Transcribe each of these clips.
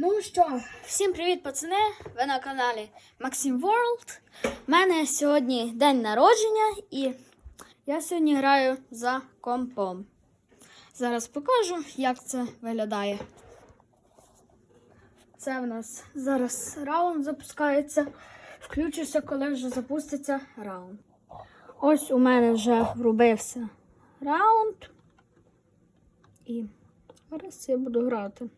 Ну що, всім привіт, пацани! Ви на каналі Maxim World. У мене сьогодні день народження і я сьогодні граю за компом. Зараз покажу, як це виглядає. Це в нас зараз раунд запускається. Включуся, коли вже запуститься раунд. Ось у мене вже врубився раунд. І зараз я буду грати.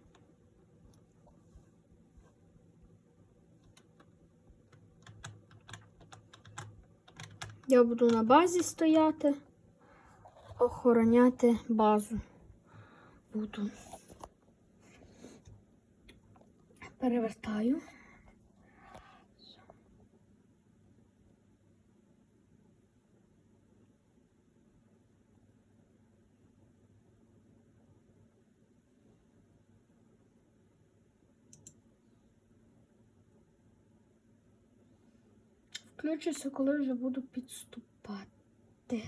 Я буду на базі стояти, охороняти базу. Буду. Перевертаю. Включуся, коли вже буду підступати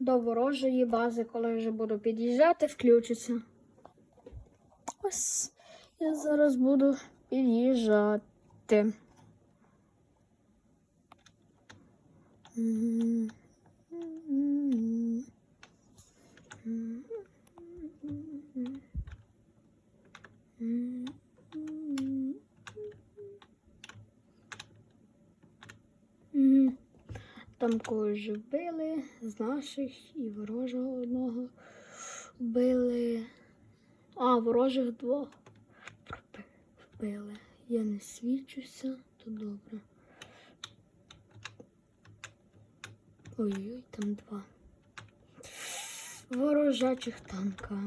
до ворожої бази, коли вже буду під'їжджати, включуся. Ось я зараз буду під'їжджати. М. Там когось вбили з наших і ворожого одного вбили. А, ворожих двох вбили. Я не свідчуся, то добре. Ой-ой, там два. Ворожачих танка.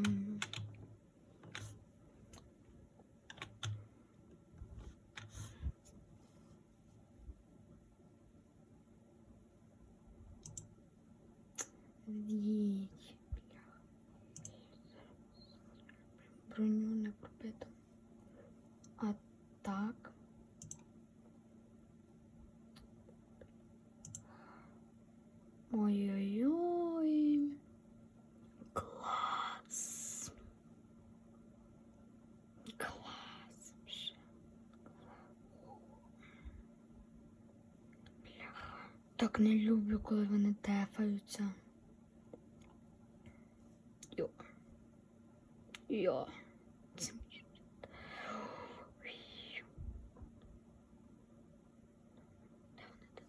Броню не пробито. А так. Ой-ой-ой. Клас. Клас. Так не люблю, коли вони тефаються. Йо. Йо. Це мені- Де вони там?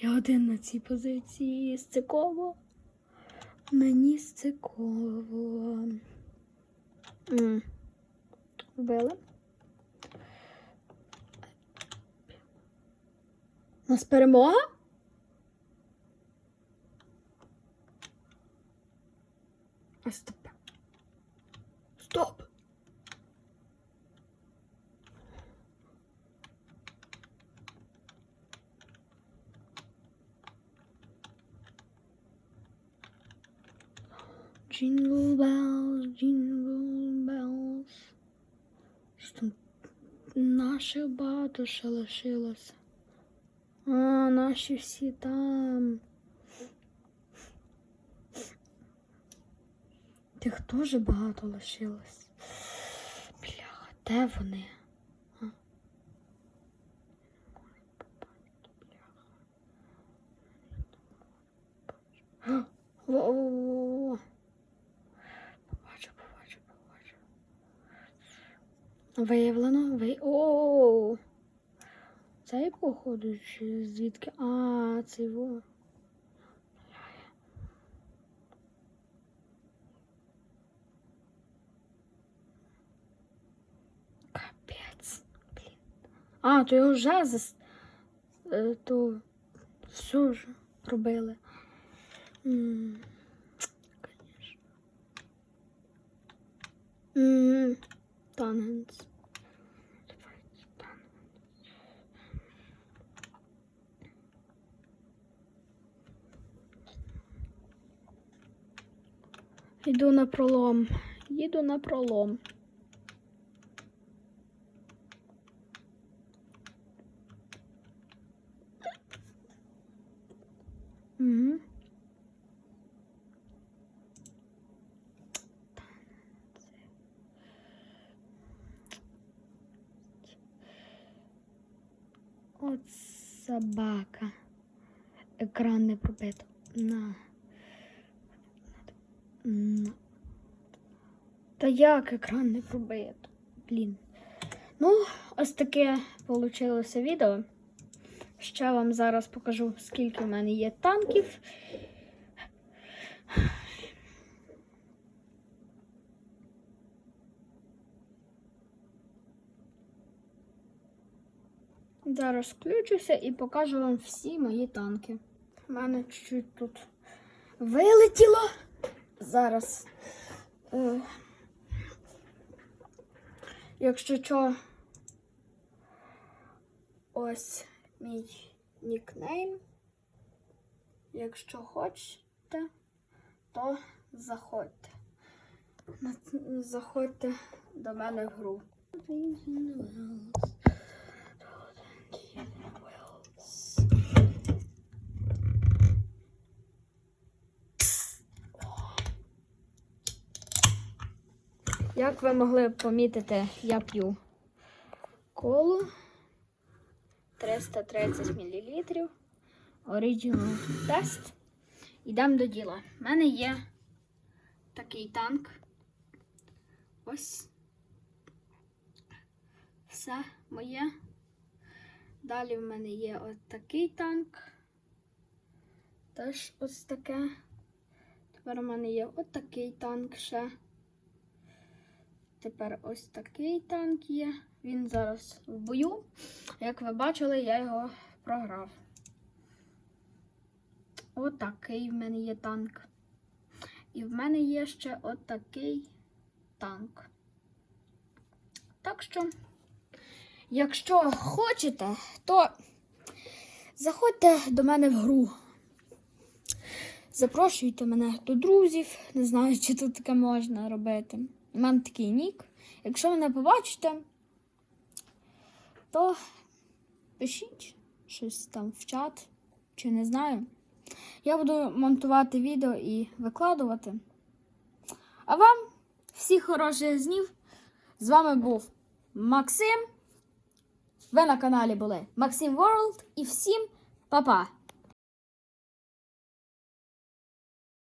Я один на цій позиції стиково. Мені стиково. М. Вбили. У нас перемога? А стоп. Стоп. Jingle bells, jingle bells. Що там наших багато ще лишилося. А, наші всі там. Тих теж багато лишилось. Бляха, де вони? Бляха. Виявлено, ви. О! Цей походу чи звідки? А, цей во. Капець. Блін. А, то його вже зас... е, то все ж робили. М, Конечно. Тангенс. Йду на пролом. Їду на пролом. От собака. Екран не пробито. На. На. Та як екран не пробито? Блін. Ну, ось таке вийшло відео. Ще вам зараз покажу, скільки в мене є танків. Зараз включуся і покажу вам всі мої танки. У мене чуть-чуть тут вилетіло. Зараз. Е, якщо що, ось мій нікнейм. Якщо хочете, то заходьте. Заходьте до мене в гру. Як ви могли помітити, я п'ю колу 330 мл. Original тест. Йдемо до діла. У мене є такий танк. Ось. Все моє. Далі в мене є ось такий танк. Теж ось таке. Тепер у мене є ось такий танк ще. Тепер ось такий танк є. Він зараз в бою. Як ви бачили, я його програв. Отакий в мене є танк. І в мене є ще отакий танк. Так що, якщо хочете, то заходьте до мене в гру. Запрошуйте мене до друзів. Не знаю, чи тут таке можна робити. У мене такий нік. Якщо мене побачите, то пишіть щось там в чат, чи не знаю. Я буду монтувати відео і викладувати. А вам всіх хороших днів. З вами був Максим. Ви на каналі були Максим Ворлд і всім па-па!